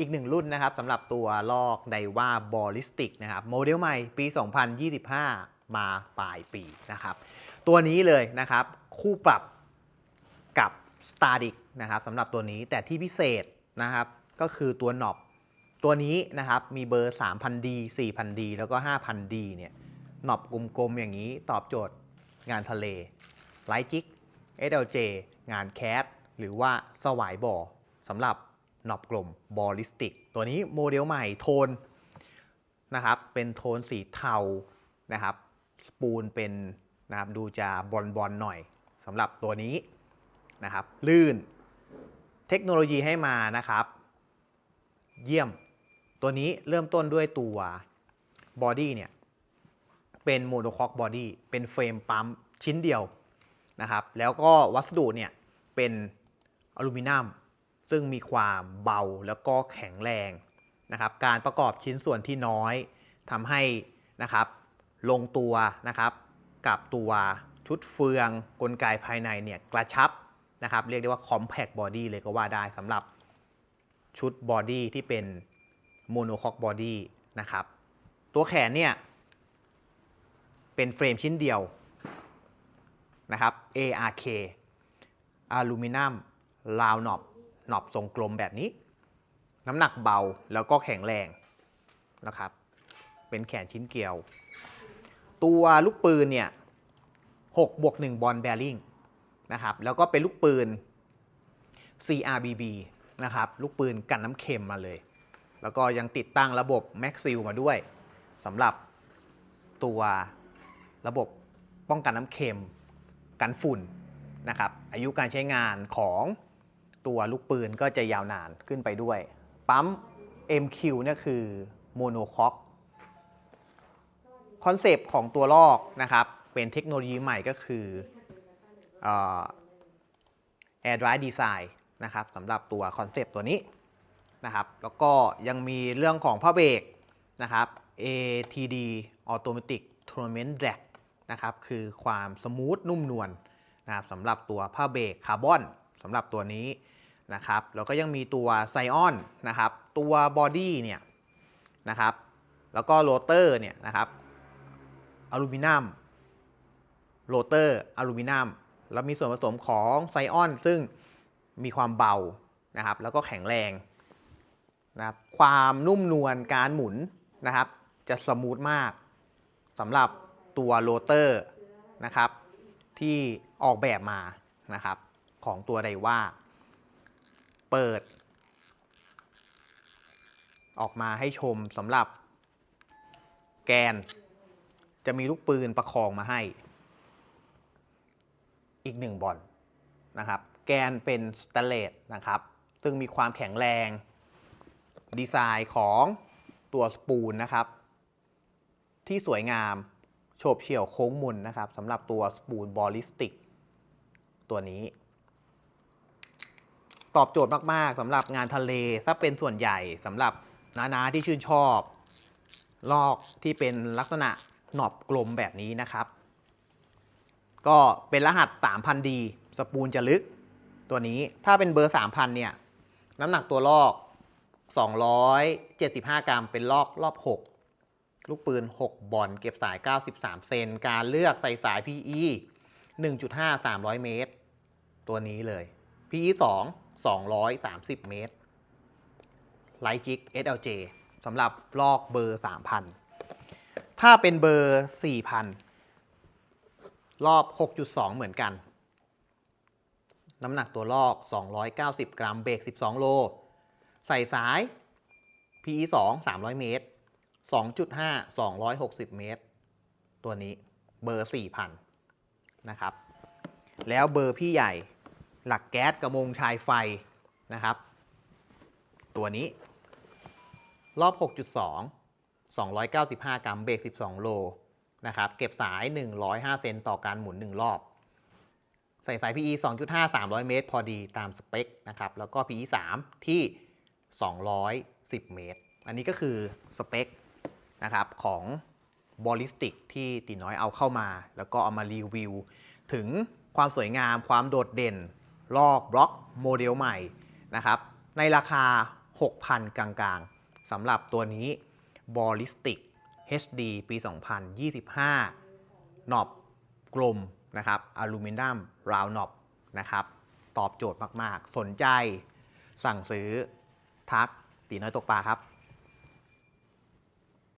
อีกหนึ่งรุ่นนะครับสำหรับตัวลอกไดว่าบอลิสติกนะครับโมเดลใหม่ปี 2025 มาปลายปีนะครับ ตัวนี้เลยนะครับ คู่ปรับกับ s t a r d i c นะครับสำหรับตัวนี้แต่ที่พิเศษนะครับก็คือตัวหนอบตัวนี้นะครับมีเบอร์ 3,000D 4,000D แล้วก็ 5,000D เนี่ยหนอบกลมๆอย่างนี้ตอบโจทย์งานทะเลไลจิก SLJ งานแคสหรือว่าสวายบ่อสำหรับ หนอบกลมบอลลิสติก ตัวนี้โมเดลใหม่โทนนะครับเป็นโทนสีเทานะครับสปูลเป็นนะครับดูจะบอลบอลหน่อยสำหรับตัวนี้นะครับลื่นเทคโนโลยีให้มานะครับ เยี่ยมตัวนี้เริ่มต้นด้วยตัวบอดี้เนี่ยเป็นโมโนคอกบอดี้เป็นเฟรมปั๊มชิ้นเดียวนะครับแล้วก็วัสดุเนี่ยเป็นอลูมิเนียม ซึ่งมีความเบาแล้วก็แข็งแรงนะครับการประกอบชิ้นส่วนที่น้อยทำให้นะครับลงตัวนะครับกับตัวชุดเฟืองกลไกภายในเนี่ยกระชับนะครับเรียกได้ว่า compact body เลยก็ว่าได้สำหรับชุดบอดี้ที่เป็นโมโนคอกบอดี้นะครับตัวแขนเนี่ยเป็นเฟรมชิ้นเดียวนะครับ ARK อลูมิเนียมราวหนอบ หนอบทรงกลมแบบนี้ น้ำหนักเบาแล้วก็แข็งแรงนะครับ เป็นแขนชิ้นเกลียว ตัวลูกปืนเนี่ย6บวก1บอลแบริ่งนะครับ แล้วก็เป็นลูกปืน CRBB นะครับ ลูกปืนกันน้ำเค็มมาเลย แล้วก็ยังติดตั้งระบบ Max s e a l มาด้วยสำหรับตัวระบบป้องกันน้ำเค็มกันฝุ่นนะครับ อายุการใช้งานของ ตัวลูกปืนก็จะยาวนานขึ้นไปด้วย ปั๊ม MQ เนี่ยคือโมโนคอกคอนเซปต์ของตัวลอกนะครับ เป็นเทคโนโลยีใหม่ก็คือเอ่อ Air Dry Design นะครับสำหรับตัวคอนเซปต์ตัวนี้นะครับ แล้วก็ยังมีเรื่องของผ้าเบรกนะครับ ATD Automatic Tournament Drag นะครับ คือความสมูทนุ่มนวลนะครับสำหรับตัวผ้าเบรกคาร์บอนสำหรับตัวนี้ นะครับแล้วก็ยังมีตัวไซออนนะครับตัวบอดี้เนี่ยนะครับแล้วก็โรเตอร์เนี่ยนะครับอลูมิเนียมโรเตอร์อลูมิเนียมแล้วมีส่วนผสมของไซออนซึ่งมีความเบานะครับแล้วก็แข็งแรงนะครับความนุ่มนวลการหมุนนะครับ จะสมูทมากสำหรับตัวโรเตอร์นะครับที่ออกแบบมานะครับของตัวไดว่า เปิด ออกมาให้ชมสำหรับ แกน จะมีลูกปืนประคองมาให้ อีกหนึ่งบอลนะครับ แกนเป็นสแตเลสนะครับ ซึ่งมีความแข็งแรง ดีไซน์ของตัวสปูลนะครับ ที่สวยงามโฉบเฉี่ยวโค้งมุนนะครับสำหรับตัวสปูลบอลลิสติก ตัวนี้ ตอบโจทย์มากๆสำหรับงานทะเลถ้าเป็นส่วนใหญ่สำหรับนาๆที่ชื่นชอบ ลอกที่เป็นลักษณะหนอบกลมแบบนี้นะครับ ก็เป็นรหัส 3,000D สปูลจะลึก ตัวนี้ถ้าเป็นเบอร์ 3,000 เนี่ย น้ำหนักตัวลอก 275 กรัม เป็นลอกรอบ 6 ลูกปืน 6 บอลเก็บสาย 93 เซน การเลือกใส่สาย PE 1.5 300 เมตร ตัวนี้เลย PE 2 230 เมตรไลจิก SLJ สำหรับลอกเบอร์ 3,000 ถ้าเป็นเบอร์ 4,000 รอบ 6.2 เหมือนกัน น้ำหนักตัวลอก 290 กรัม เบรก 12 โล ใส่สาย PE 2 300 เมตร 2.5 260 เมตร ตัวนี้เบอร์ 4,000 นะครับ แล้วเบอร์พี่ใหญ่ หลักแก๊สกระมงชายไฟนะครับ ตัวนี้ รอบ 6.2 295 กรัมเบรก12 โลนะครับ เก็บสาย 105 เซนต่อการหมุน 1 รอบ ใส่สาย PE 2.5 300 เมตร พอดีตามสเปคนะครับ แล้วก็ PE 3 ที่ 210 เมตร อันนี้ก็คือสเปคนะครับของบอลิสติกที่ตีน้อยเอาเข้ามา แล้วก็เอามารีวิว ถึงความสวยงามความโดดเด่น ลอกบล็อกโมเดลใหม่นะครับในราคา 6,000 กลางๆสำหรับตัวนี้ Ballistic HD ปี 2025นอบกลมนะครับอลูมิเนียมราว n นอบนะครับตอบโจทย์มาก ๆ สนใจสั่งซื้อทักตีน้อยตกปลาครับ